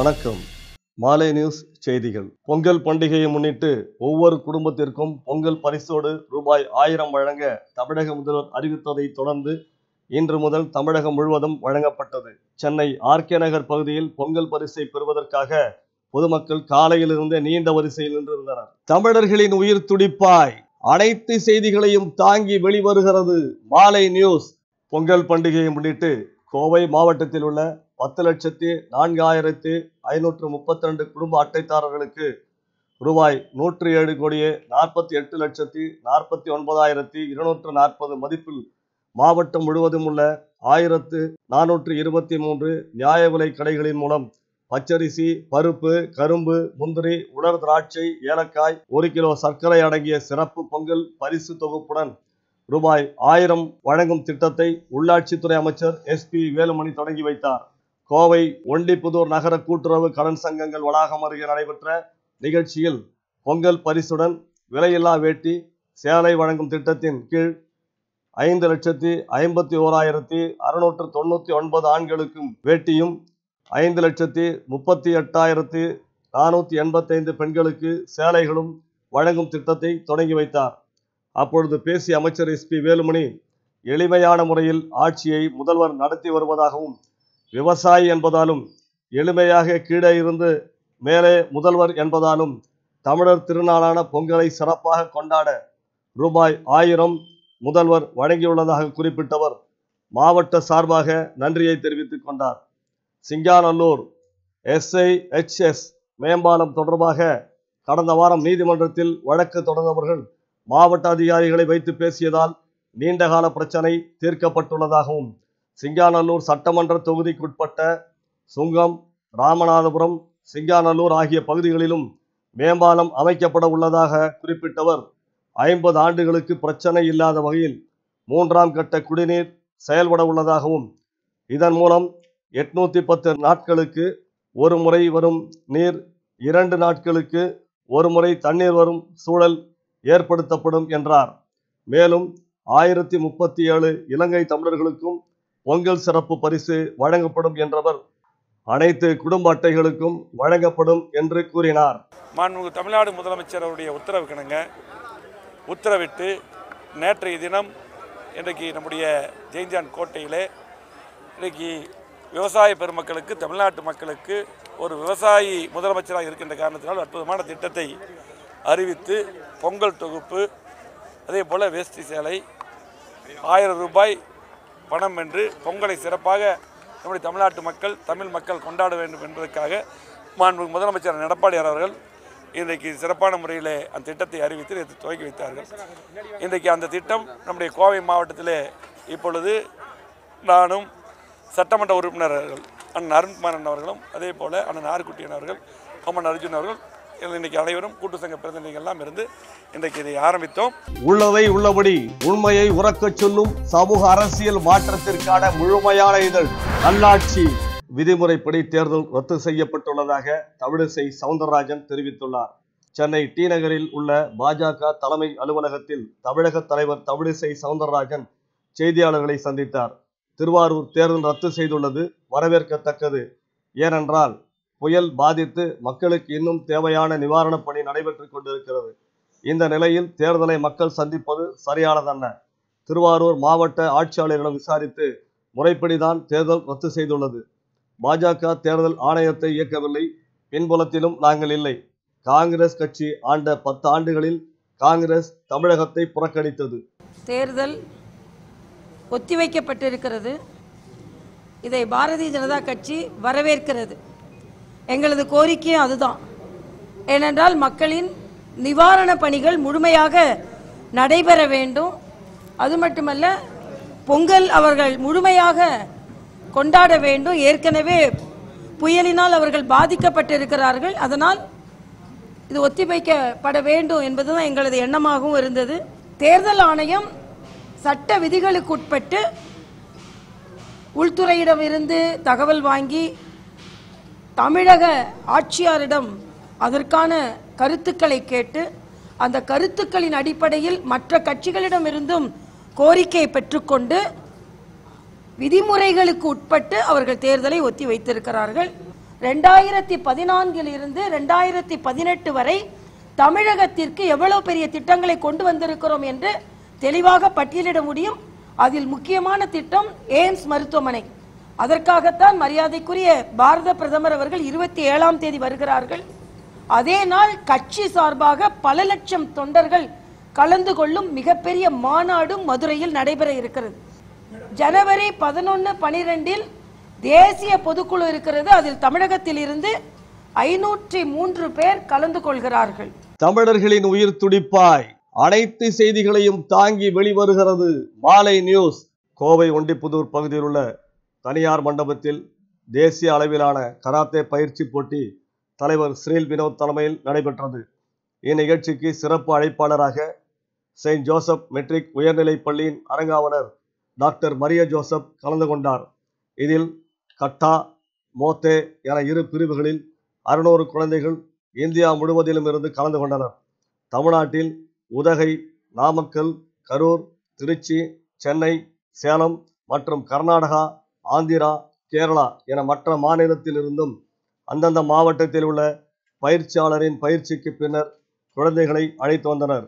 வணக்கம். மாலை நியூஸ் செய்திகள். பொங்கல் பண்டிகையை முன்னிட்டு ஒவ்வொரு குடும்பத்திற்கும் பொங்கல் பரிசோடு ரூபாய் ஆயிரம் வழங்க தமிழக முதல்வர் அறிவித்ததை தொடர்ந்து இன்று முதல் தமிழகம் முழுவதும் வழங்கப்பட்டது. சென்னை ஆர்கே நகர் பகுதியில் பொங்கல் பரிசை பெறுவதற்காக பொதுமக்கள் காலையிலிருந்தே நீண்ட வரிசையில் நின்றிருந்தனர். தமிழர்களின் உயிர் துடிப்பாய். அனைத்து செய்திகளையும் தாங்கி வெளிவருகிறது மாலை நியூஸ். பொங்கல் பண்டிகையை முன்னிட்டு கோவை மாவட்டத்தில் உள்ள பத்து லட்சத்தி நான்காயிரத்தி ஐநூற்று முப்பத்தி ரெண்டு குடும்ப அட்டைதாரர்களுக்கு ரூபாய் நூற்றி ஏழு கோடியே நாற்பத்தி எட்டு லட்சத்தி நாற்பத்தி ஒன்பதாயிரத்தி இருநூற்று நாற்பது மதிப்பில் மாவட்டம் முழுவதும் உள்ள ஆயிரத்து நானூற்று இருபத்தி மூன்று நியாய விலை கடைகளின் மூலம் பச்சரிசி பருப்பு கரும்பு முந்திரி உலர் திராட்சை ஏலக்காய் ஒரு கிலோ சர்க்கரை அடங்கிய சிறப்பு பொங்கல் பரிசு தொகுப்புடன் ரூபாய் ஆயிரம் வழங்கும் திட்டத்தை உள்ளாட்சித்துறை அமைச்சர் எஸ் பி வேலுமணி தொடங்கி வைத்தார். கோவை ஒண்டிப்புதூர் நகர கூட்டுறவு கடன் சங்கங்கள் வளாகம் அருகே நடைபெற்ற நிகழ்ச்சியில் பொங்கல் பரிசுடன் விலையில்லா வேட்டி சேலை வழங்கும் திட்டத்தின் கீழ் ஐந்து லட்சத்தி ஐம்பத்தி ஓராயிரத்தி அறுநூற்று தொண்ணூற்றி ஒன்பது ஆண்களுக்கும் வேட்டியும் ஐந்து லட்சத்தி முப்பத்தி எட்டாயிரத்தி நானூற்றி எண்பத்தைந்து பெண்களுக்கு சேலைகளும் வழங்கும் திட்டத்தை தொடங்கி வைத்தார். அப்பொழுது பேசிய அமைச்சர் எஸ் பி வேலுமணி எளிமையான முறையில் ஆட்சியை முதல்வர் நடத்தி வருவதாகவும் விவசாயி என்பதாலும் எளிமையாக கீழே இருந்து மேலே முதல்வர் என்பதாலும் தமிழர் திருநாளான பொங்கலை சிறப்பாக கொண்டாட ரூபாய் ஆயிரம் முதல்வர் வழங்கியுள்ளதாக குறிப்பிட்டவர் மாவட்ட சார்பாக நன்றியை தெரிவித்துக் கொண்டார். சிங்காநல்லூர் எஸ்ஐஹெச்எஸ் மேம்பாலம் தொடர்பாக கடந்த வாரம் நீதிமன்றத்தில் வழக்கு தொடர்ந்தவர்கள் மாவட்ட அதிகாரிகளை வைத்து பேசியதால் நீண்டகால பிரச்சனை தீர்க்கப்பட்டுள்ளதாகவும் சிங்காநல்லூர் சட்டமன்ற தொகுதிக்குட்பட்ட சுங்கம் ராமநாதபுரம் சிங்காநல்லூர் ஆகிய பகுதிகளிலும் மேம்பாலம் அமைக்கப்பட உள்ளதாக குறிப்பிட்டவர். ஐம்பது ஆண்டுகளுக்கு பிரச்சனை இல்லாத வகையில் மூன்றாம் கட்ட குடிநீர் செயல்பட உள்ளதாகவும் இதன் மூலம் எட்நூத்தி பத்து நாட்களுக்கு ஒரு முறை வரும் நீர் இரண்டு நாட்களுக்கு ஒரு முறை தண்ணீர் வரும் சூழல் ஏற்படுத்தப்படும் என்றார். மேலும் ஆயிரத்தி முப்பத்தி ஏழு இலங்கை தமிழர்களுக்கும் பொங்கல் சிறப்பு பரிசு வழங்கப்படும் என்றவர் அனைத்து குடும்ப அட்டைகளுக்கும் வழங்கப்படும் என்று கூறினார். மாண்புமிகு தமிழ்நாடு முதலமைச்சர் அவருடைய உத்தரவுக்கிணங்க உத்தரவிட்டு நேற்றைய தினம் இன்றைக்கு நம்முடைய ஜெயஞ்சான் கோட்டையிலே இன்றைக்கு விவசாய பெருமக்களுக்கு தமிழ்நாட்டு மக்களுக்கு ஒரு விவசாயி முதலமைச்சராக இருக்கின்ற காரணத்தினால் அற்புதமான திட்டத்தை அறிவித்து பொங்கல் தொகுப்பு அதே போல் வேஷ்டி சேலை ஆயிரம் ரூபாய் பணம் என்று பொங்கலை சிறப்பாக நம்முடைய தமிழ்நாட்டு மக்கள் தமிழ் மக்கள் கொண்டாட வேண்டும் என்பதற்காக மாண்புமிகு முதலமைச்சர் எடப்பாடியார் அவர்கள் இன்றைக்கு சிறப்பான முறையில் அந்த திட்டத்தை அறிவித்து நேற்று துவக்கி வைத்தார்கள். இன்றைக்கு அந்த திட்டம் நம்முடைய கோவை மாவட்டத்திலே இப்பொழுது நானும் சட்டமன்ற உறுப்பினர்கள் அண்ணன் அருண்குமாரன் அவர்களும் அதே போல் அண்ணன் ஆறுக்குட்டியன் அவர்கள் அம்மன் அர்ஜுன் அவர்கள் இன்றைக்கு அனைவரும் கூட்டு சங்க பிரதிநிதிகள் எல்லாம் இருந்து இன்றைக்கு இதை ஆரம்பித்தோம். உள்ளதை உள்ளபடி உண்மையை உறக்கச் சொல்லும் சமூக அரசியல் மாற்றத்திற்கான முழுமையான இதழ் நல்லாட்சி விதிமுறைப்படி தேர்தல் ரத்து செய்யப்பட்டுள்ளதாக தமிழிசை சவுந்தரராஜன் தெரிவித்துள்ளார். சென்னை டி நகரில் உள்ள பாஜக தலைமை அலுவலகத்தில் தமிழக தலைவர் தமிழிசை சவுந்தரராஜன் செய்தியாளர்களை சந்தித்தார். திருவாரூர் தேர்தல் ரத்து செய்துள்ளது வரவேற்கத்தக்கது. ஏனென்றால் புயல் பாதித்து மக்களுக்கு இன்னும் தேவையான நிவாரணப் பணி நடைபெற்றுக் கொண்டிருக்கிறது. இந்த நிலையில் தேர்தலை மக்கள் சந்திப்பது சரியானதல்ல. திருவாரூர் மாவட்ட ஆட்சியாளரிடம் விசாரித்து முறைப்படிதான் தேர்தல் ரத்து செய்துள்ளது. பாஜக தேர்தல் ஆணையத்தை இயக்கவில்லை. பின்புலத்திலும் நாங்கள் இல்லை. காங்கிரஸ் கட்சி ஆண்ட பத்து ஆண்டுகளில் காங்கிரஸ் தமிழகத்தை புறக்கணித்தது. தேர்தல் ஒத்திவைக்கப்பட்டிருக்கிறது. இதை பாரதிய ஜனதா கட்சி வரவேற்கிறது. எங்களது கோரிக்கையும் அதுதான். ஏனென்றால் மக்களின் நிவாரண பணிகள் முழுமையாக நடைபெற வேண்டும். அது மட்டுமல்ல பொங்கல் அவர்கள் முழுமையாக கொண்டாட வேண்டும். ஏற்கனவே புயலினால் அவர்கள் பாதிக்கப்பட்டிருக்கிறார்கள். அதனால் இது ஒத்திவைக்கப்பட வேண்டும் என்பதுதான் எங்களது எண்ணமாகவும் இருந்தது. தேர்தல் ஆணையம் சட்ட விதிகளுக்கு உட்பட்டு உள்துறையிடமிருந்து தகவல் வாங்கி தமிழக ஆட்சியாரிடம் அதற்கான கருத்துக்களை கேட்டு அந்த கருத்துக்களின் அடிப்படையில் மற்ற கட்சிகளிடமிருந்தும் கோரிக்கை பெற்றுக்கொண்டு விதிமுறைகளுக்கு உட்பட்டு அவர்கள் தேர்தலை ஒத்தி வைத்திருக்கிறார்கள். ரெண்டாயிரத்தி பதினான்கில் இருந்து ரெண்டாயிரத்தி பதினெட்டு வரை தமிழகத்திற்கு எவ்வளவு பெரிய திட்டங்களை கொண்டு வந்திருக்கிறோம் என்று தெளிவாக பட்டியலிட முடியும். அதில் முக்கியமான திட்டம் எய்ம்ஸ் மருத்துவமனை. அதற்காகத்தான் மரியாதைக்குரிய பாரத பிரதமர் அவர்கள் இருபத்தி ஏழாம் தேதி வருகிறார்கள். அதே நாள் கட்சி சார்பாக பல லட்சம் தொண்டர்கள் கலந்து கொள்ளும் மிகப்பெரிய மாநாடும் மதுரையில் நடைபெற இருக்கிறது. ஜனவரி பதினொன்று பனிரெண்டில் தேசிய பொதுக்குழு இருக்கிறது. அதில் தமிழகத்தில் இருந்து ஐநூற்றி மூன்று பேர் கலந்து கொள்கிறார்கள். தமிழர்களின் உயிர் துடிப்பாய். அனைத்து செய்திகளையும் தாங்கி வெளிவருகிறது மாலை நியூஸ். கோவை ஒண்டிப்புதூர் பகுதியில் உள்ள தனியார் மண்டபத்தில் தேசிய அளவிலான கராத்தே பயிற்சி போட்டி தலைவர் ஸ்ரீல் வினோத் தலைமையில் நடைபெற்றது. இந்நிகழ்ச்சிக்கு சிறப்பு அழைப்பாளராக செயின்ட் ஜோசப் மெட்ரிக் உயர்நிலைப் பள்ளியின் அரங்காவலர் டாக்டர் மரிய ஜோசப் கலந்து கொண்டார். இதில் கட்டா மோத்தே என இரு பிரிவுகளில் அறுநூறு குழந்தைகள் இந்தியா முழுவதிலும் இருந்து கலந்து கொண்டனர். தமிழ்நாட்டில் உதகை நாமக்கல் கரூர் திருச்சி சென்னை சேலம் மற்றும் கர்நாடகா ஆந்திரா கேரளா என மற்ற மாநிலத்திலிருந்தும் அந்தந்த மாவட்டத்தில் உள்ள பயிற்சியாளரின் பயிற்சிக்கு பின்னர் குழந்தைகளை அழைத்து வந்தனர்.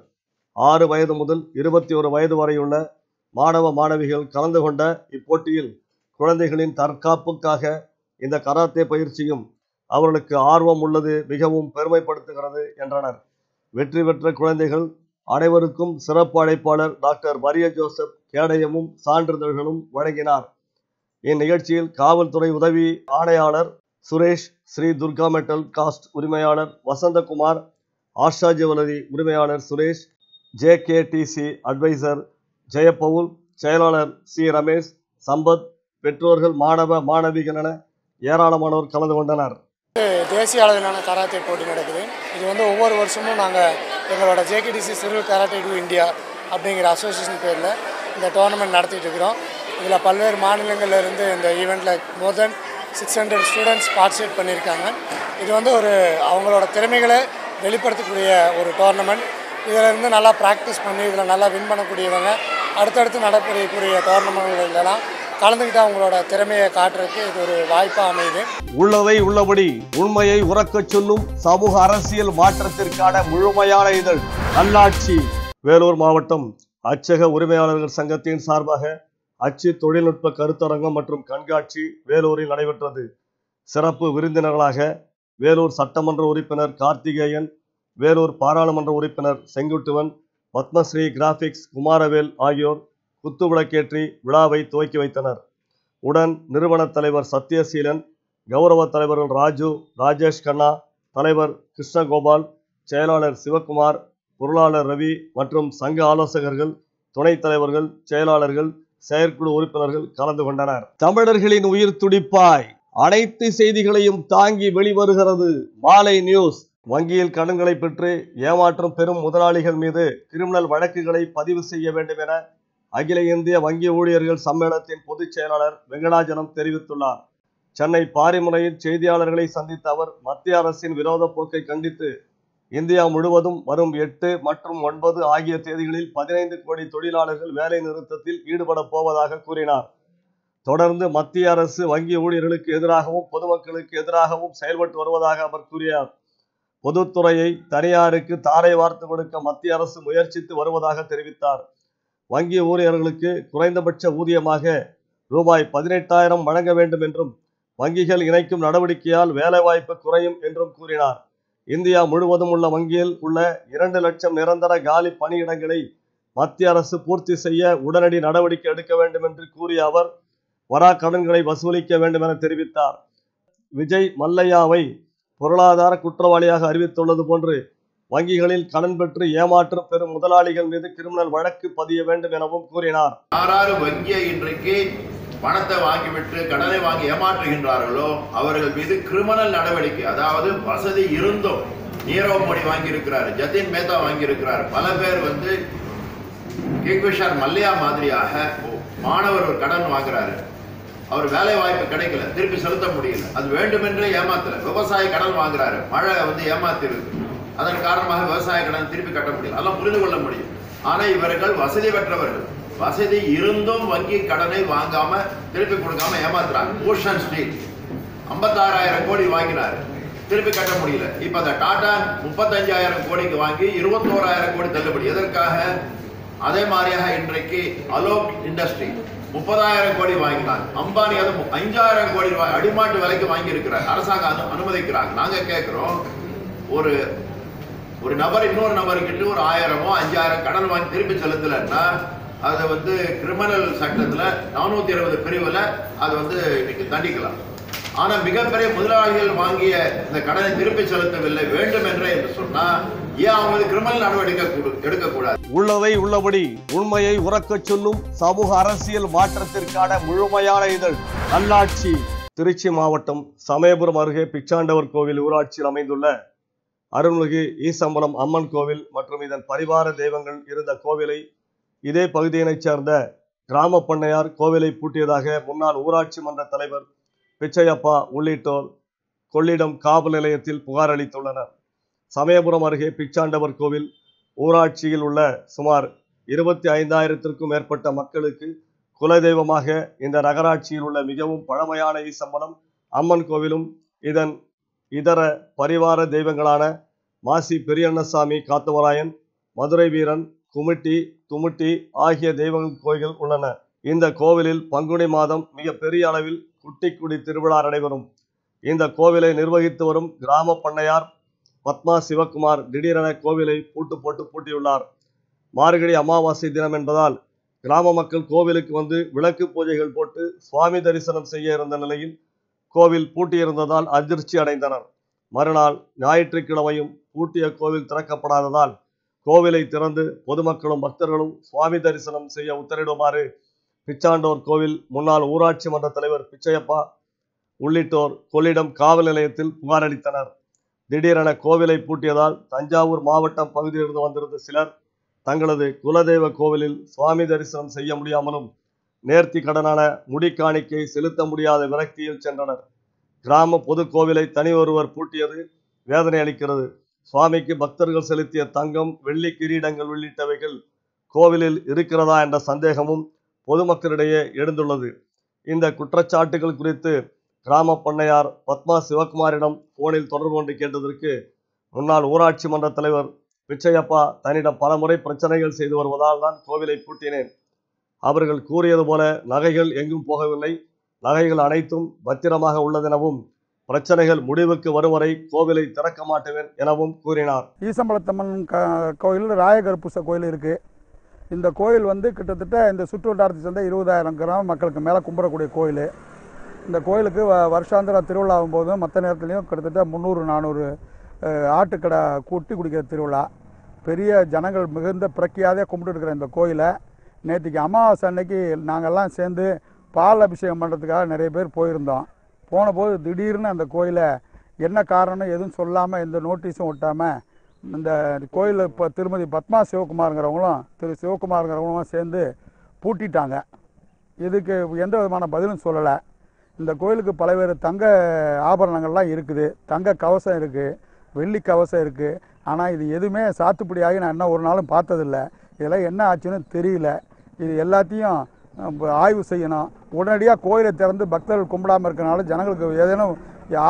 ஆறு வயது முதல் இருபத்தி ஒரு வயது வரையுள்ள மாணவ மாணவிகள் கலந்து கொண்ட இப்போட்டியில் குழந்தைகளின் தற்காப்புக்காக இந்த கராத்தே பயிற்சியும் அவர்களுக்கு ஆர்வம் உள்ளது மிகவும் பெருமைப்படுத்துகிறது என்றனர். வெற்றி பெற்ற குழந்தைகள் அனைவருக்கும் சிறப்பு அழைப்பாளர் டாக்டர் மரிய ஜோசப் கேடயமும் சான்றிதழ்களும் வழங்கினார். இந்நிகழ்ச்சியில் காவல்துறை உதவி ஆணையாளர் சுரேஷ் ஸ்ரீ துர்கா மெட்டல் காஸ்ட் உரிமையாளர் வசந்தகுமார் ஆஷா ஜுவல்லரி உரிமையாளர் Suresh J K DC adviser Jayapaul செயலாளர் சி. ரமேஷ் சம்பத் பெற்றோர்கள் மாணவ மாணவிகள் என ஏராளமானோர் கலந்து கொண்டனர். தேசிய அளவிலான கராத்தே போட்டி நடக்குது. இது வந்து ஒவ்வொரு வருஷமும் நாங்கள் எங்களோட ஜேகேடிசி சிறு கராத்தே டு இந்தியா அப்படிங்கிற அசோசியேஷன் பேரில் இந்த டோர்னமெண்ட் நடத்திட்டு இருக்கிறோம். இதில் பல்வேறு மாநிலங்கள்ல இருந்து இந்த ஈவெண்ட்டில் more than six hundred students participate பண்ணியிருக்காங்க. இது வந்து ஒரு அவங்களோட திறமைகளை வெளிப்படுத்தக்கூடிய ஒரு டோர்னமெண்ட் இதில் இருந்து நல்லா ப்ராக்டிஸ் பண்ணி இதில் நல்லா வின் பண்ணக்கூடியவங்க அடுத்தடுத்து நடக்கக்கூடிய டோர்னமெண்ட்லாம் கலந்துக்கிட்டு அவங்களோட திறமையை காட்டுறதுக்கு இது ஒரு வாய்ப்பாக அமையுது. உள்ளதை உள்ளபடி உண்மையை உறக்கச் சொல்லும் சமூக அரசியல் மாற்றத்திற்கான முழுமையான இதழ். நல்லாட்சி. வேலூர் மாவட்டம் அச்சக உரிமையாளர்கள் சங்கத்தின் சார்பாக அச்சு தொழில்நுட்ப கருத்தரங்கம் மற்றும் கண்காட்சி வேலூரில் நடைபெற்றது. சிறப்பு விருந்தினர்களாக வேலூர் சட்டமன்ற உறுப்பினர் கார்த்திகேயன் வேலூர் பாராளுமன்ற உறுப்பினர் செங்குட்டுவன் பத்மஸ்ரீ கிராபிக்ஸ் குமாரவேல் ஆகியோர் குத்துவிளக்கேற்றி விழாவை துவக்கி வைத்தனர். உடன் நிறுவன தலைவர் சத்யசீலன் கௌரவ தலைவர்கள் ராஜு ராஜேஷ் கண்ணா தலைவர் கிருஷ்ணகோபால் செயலாளர் சிவகுமார் பொருளாளர் ரவி மற்றும் சங்க ஆலோசகர்கள் துணைத் தலைவர்கள் செயலாளர்கள் செயற்குழு உறுப்பினர்கள் கலந்து கொண்டனர். தமிழர்களின் உயிர் துடிப்பாய். அனைத்து செய்திகளையும் தாங்கி வெளிவருகிறது மாலை நியூஸ். வங்கியில் கடன்களை பெற்று ஏமாற்றும் பெரும் முதலாளிகள் மீது கிரிமினல் வழக்குகளை பதிவு செய்ய வேண்டும் என அகில இந்திய வங்கி ஊழியர்கள் சம்மேளனத்தின் பொதுச் செயலாளர் வெங்கடாஜலம் தெரிவித்துள்ளார். சென்னை பாரிமுனையில் செய்தியாளர்களை சந்தித்த அவர் மத்திய அரசின் விரோத போக்கை கண்டித்து இந்தியா முழுவதும் வரும் எட்டு மற்றும் ஒன்பது ஆகிய தேதிகளில் பதினைந்து கோடி தொழிலாளர்கள் வேலை நிறுத்தத்தில் ஈடுபட போவதாக கூறினார். தொடர்ந்து மத்திய அரசு வங்கி ஊழியர்களுக்கு எதிராகவும் பொதுமக்களுக்கு எதிராகவும் செயல்பட்டு வருவதாக அவர் கூறினார். பொதுத்துறையை தனியாருக்கு தாரை வார்த்து கொடுக்க மத்திய அரசு முயற்சித்து வருவதாக தெரிவித்தார். வங்கி ஊழியர்களுக்கு குறைந்தபட்ச ஊதியமாக ரூபாய் பதினெட்டாயிரம் வழங்க வேண்டும் என்றும் வங்கிகள் இணைக்கும் நடவடிக்கையால் வேலைவாய்ப்பு குறையும் என்றும் கூறினார். இந்தியா முழுவதும் உள்ள வங்கியில் உள்ள இரண்டு லட்சம் நிரந்தர காலி பணியிடங்களை மத்திய அரசு பூர்த்தி செய்ய உடனடி நடவடிக்கை எடுக்க வேண்டும் என்று கூறிய அவர் வரா கடன்களை வசூலிக்க வேண்டும் என தெரிவித்தார். விஜய் மல்லையாவை பொருளாதார குற்றவாளியாக அறிவித்துள்ளது போன்று வங்கிகளில் கடன் பெற்று ஏமாற்றம் பெறும் முதலாளிகள் மீது கிரிமினல் வழக்கு பதிய வேண்டும் எனவும் கூறினார். வங்கியை இன்றைக்கு பணத்தை வாங்கிவிட்டு கடனை வாங்கி ஏமாற்றுகின்றார்களோ அவர்கள் மீது கிரிமினல் நடவடிக்கை அதாவது வசதி இருந்தும் நீரவ் மோடி வாங்கியிருக்கிறார் ஜதின் மேத்தா வாங்கியிருக்கிறார். பல பேர் வந்து கிங்விஷார் மல்லையா மாதிரியாக மாணவர் ஒரு கடன் வாங்குறாரு. அவர் வேலை வாய்ப்பு கிடைக்கல திருப்பி செலுத்த முடியல. அது வேண்டுமென்றே ஏமாத்தல விவசாய கடன் வாங்குறாரு. மழை வந்து ஏமாத்திருக்கு. அதன் காரணமாக விவசாய கடன் திருப்பி கட்ட முடியல. அதெல்லாம் புரிந்து கொள்ள முடியும். ஆனால் இவர்கள் வசதி பெற்றவர்கள். வசதி இருந்தும் வங்கி கடனை வாங்காம திருப்பி கொடுக்காம ஏமாத்துறாங்க. பூஷன் ஸ்டீல் ஐம்பத்தாறாயிரம் கோடி வாங்கினார். திருப்பி கட்ட முடியல. இப்ப அந்த டாடா முப்பத்தஞ்சாயிரம் கோடிக்கு வாங்கி இருபத்தோராயிரம் கோடி தள்ளுபடி. எதற்காக? அதே மாதிரியாக இன்றைக்கு அலோக் இண்டஸ்ட்ரி முப்பதாயிரம் கோடி வாங்கினார் அம்பானி அது அஞ்சாயிரம் கோடி அடிமாட்டு விலைக்கு வாங்கி இருக்கிறார் அரசாங்கம் அனுமதிக்கிறாங்க. நாங்க கேட்கிறோம் ஒரு ஒரு நபர் இன்னொரு நபர்கிட்ட ஒரு ஆயிரமோ அஞ்சாயிரம் கடன் வாங்கி திருப்பி செலுத்தலைன்னா அதை வந்து கிரிமினல் சட்டத்தில் நானூத்தி இருபது பிரிவில் அதை வந்து இன்னைக்கு தண்டிக்கலாம். ஆனால் மிகப்பெரிய முதலாளிகள் வாங்கிய இந்த கடனை திருப்பி செலுத்தவில்லை வேண்டும் என்றே என்று சொன்னால் ஏன் அவங்க கிரிமினல் நடவடிக்கை எடுக்கக்கூடாது? உள்ளதை உள்ளபடி உண்மையை உறக்கச் சொல்லும் சமூக அரசியல் மாற்றத்திற்கான முழுமையான இதழ் நல்லாட்சி திருச்சி மாவட்டம் சமயபுரம் அருகே பிச்சாண்டவர் கோவில் ஊராட்சியில் அமைந்துள்ள அருள்மிகு ஈசம்பலம் அம்மன் கோவில் மற்றும் இதன் பரிவார தெய்வங்கள் இருந்த கோவிலை இதே பகுதியினைச் சேர்ந்த கிராம பண்ணையார் கோவிலை பூட்டியதாக முன்னாள் ஊராட்சி மன்ற தலைவர் பிச்சையப்பா உள்ளிட்டோர் கொள்ளிடம் காவல் நிலையத்தில் புகார் அளித்துள்ளனர். சமயபுரம் அருகே பிச்சாண்டவர் கோவில் ஊராட்சியில் உள்ள சுமார் இருபத்தி ஐந்தாயிரத்திற்கும் மேற்பட்ட மக்களுக்கு குலதெய்வமாக இந்த நகராட்சியில் உள்ள மிகவும் பழமையான ஈசம்பலம் அம்மன் கோவிலும் இதன் இதர பரிவார தெய்வங்களான மாசி பெரியண்ணசாமி காத்தவராயன் மதுரை வீரன் குமிட்டி துமிட்டி ஆகிய தெய்வங்கள் கோயில்கள் உள்ளன. இந்த கோவிலில் பங்குனி மாதம் மிக பெரிய அளவில் குட்டிக்குடி திருவிழா நடைபெறும். இந்த கோவிலை நிர்வகித்து வரும் கிராம பண்ணையார் பத்மா சிவகுமார் திடீரென கோவிலை பூட்டு போட்டு பூட்டியுள்ளார். மார்கழி அமாவாசை தினம் என்பதால் கிராம மக்கள் கோவிலுக்கு வந்து விளக்கு பூஜைகள் போட்டு சுவாமி தரிசனம் செய்ய இருந்த நிலையில் கோவில் பூட்டியிருந்ததால் அதிர்ச்சி அடைந்தனர். மறுநாள் ஞாயிற்றுக்கிழமையும் பூட்டிய கோவில் திறக்கப்படாததால் கோவிலை திறந்து பொதுமக்களும் பக்தர்களும் சுவாமி தரிசனம் செய்ய உத்தரவிடுமாறு பிச்சாண்டோர் கோவில் முன்னாள் ஊராட்சி மன்ற தலைவர் பிச்சையப்பா உள்ளிட்டோர் கொள்ளிடம் காவல் நிலையத்தில் புகார் அளித்தனர். திடீரென கோவிலை பூட்டியதால் தஞ்சாவூர் மாவட்டம் பகுதியிலிருந்து வந்திருந்த சிலர் தங்களது குலதெய்வ கோவிலில் சுவாமி தரிசனம் செய்ய முடியாமலும் நேர்த்தி கடனான முடிக்காணிக்கை செலுத்த முடியாத விரக்தியில் சென்றனர். கிராம பொது கோவிலை தனி ஒருவர் பூட்டியது வேதனை அளிக்கிறது. சுவாமிக்கு பக்தர்கள் செலுத்திய தங்கம் வெள்ளி கிரீடங்கள் உள்ளிட்டவைகள் கோவிலில் இருக்கிறதா என்ற சந்தேகமும் பொதுமக்களிடையே எழுந்துள்ளது. இந்த குற்றச்சாட்டுகள் குறித்து கிராம பண்ணையார் பத்மா சிவகுமாரிடம் போனில் தொடர்பு கொண்டு கேட்டதற்கு முன்னாள் ஊராட்சி மன்ற தலைவர் பிச்சையப்பா தன்னிடம் பலமுறை பிரச்சனைகள் செய்து வருவதால் தான் கோவிலை பூட்டினேன். அவர்கள் கூறியது போல நகைகள் எங்கும் போகவில்லை. நகைகள் அனைத்தும் பத்திரமாக உள்ளதெனவும் பிரச்சனைகள் முடிவுக்கு வரும் வரை கோவிலை திறக்க மாட்டேன் எனவும் கூறினார். ஈசம்பலத்தம்மன் க கோயில் ராயகருப்பூச கோயில் இருக்குது இந்த கோயில் வந்து கிட்டத்தட்ட இந்த சுற்று வட்டாரத்தை சேர்ந்த இருபதாயிரம் கிராம மக்களுக்கு மேலே கும்பிடக்கூடிய கோயில். இந்த கோயிலுக்கு வ வருஷாந்திர திருவிழாவும் போதும் மற்ற நேரத்துலையும் கிட்டத்தட்ட முந்நூறு நானூறு ஆட்டுக்கடை கூட்டி குடிக்கிற திருவிழா. பெரிய ஜனங்கள் மிகுந்த பிரக்கியாதே கும்பிட்டு இருக்கிற இந்த கோயிலை. நேற்றுக்கு அமாவாசை அன்னைக்கு நாங்கள்லாம் சேர்ந்து பால் அபிஷேகம் பண்ணுறதுக்காக நிறைய பேர் போயிருந்தோம். போன போது திடீர்னு அந்த கோயிலை என்ன காரணம் எதுவும் சொல்லாமல் எந்த நோட்டீஸும் ஒட்டாமல் இந்த கோயிலில் இப்போ திருமதி பத்மா சிவகுமாருங்கிறவங்களும் திரு சிவகுமாருங்கிறவங்களும் சேர்ந்து பூட்டிட்டாங்க. இதுக்கு எந்த விதமான பதிலும் சொல்லலை. இந்த கோயிலுக்கு பலவேறு தங்க ஆபரணங்கள்லாம் இருக்குது. தங்க கவசம் இருக்குது வெள்ளி கவசம் இருக்குது ஆனால் இது எதுவுமே சாத்துப்படியாகி நான் இன்னும் ஒரு நாளும் பார்த்ததில்ல. இதெல்லாம் என்ன ஆச்சுன்னு தெரியல. இது எல்லாத்தையும் ஆய்வு செய்யணும். உடனடியாக கோயிலை திறந்து பக்தர்கள் கும்பிடாமல் இருக்கனால ஜனங்களுக்கு ஏதேனும்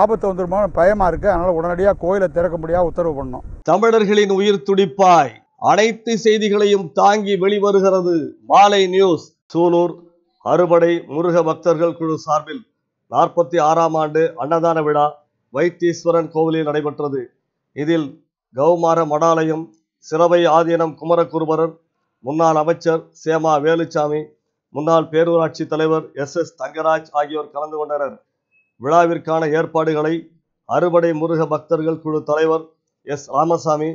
ஆபத்து வந்துருமோ பயமாக இருக்குது அதனால் உடனடியாக கோயிலை திறக்க முடியாது உத்தரவு பண்ணும் தமிழர்களின் உயிர் துடிப்பாய். அனைத்து செய்திகளையும் தாங்கி வெளிவருகிறது மாலை நியூஸ். சூலூர் அறுபடை முருக பக்தர்கள் குழு சார்பில் நாற்பத்தி ஆறாம் ஆண்டு அன்னதான விழா வைத்தீஸ்வரன் கோவிலில் நடைபெற்றது. இதில் கௌமார மடாலயம் சிறவை ஆதீனம் குமரகுருபரர் முன்னாள் அமைச்சர் சேமா வேலுச்சாமி முன்னாள் பேரூராட்சி தலைவர் எஸ் எஸ் தங்கராஜ் ஆகியோர் கலந்து கொண்டனர். விழாவிற்கான ஏற்பாடுகளை அறுபடை முருக பக்தர்கள் குழு தலைவர் எஸ் ராமசாமி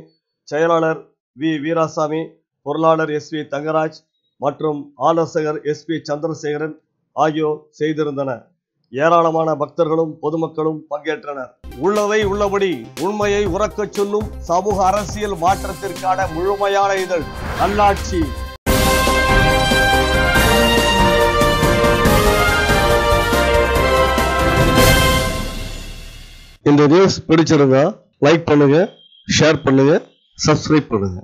செயலாளர் வி வீராசாமி பொருளாளர் எஸ் வி தங்கராஜ் மற்றும் ஆலோசகர் எஸ் பி சந்திரசேகரன் ஆகியோர் செய்திருந்தனர். ஏராளமான பக்தர்களும் பொதுமக்களும் பங்கேற்றனர். உள்ளதை உள்ளபடி உண்மையை உறக்கச் சொல்லும் சமூக அரசியல் மாற்றத்திற்கான முழுமையான இதழ். நல்லாட்சி. இந்த நியூஸ் பிடிச்சிருந்தா லைக் பண்ணுங்க ஷேர் பண்ணுங்க சப்ஸ்கிரைப் பண்ணுங்க.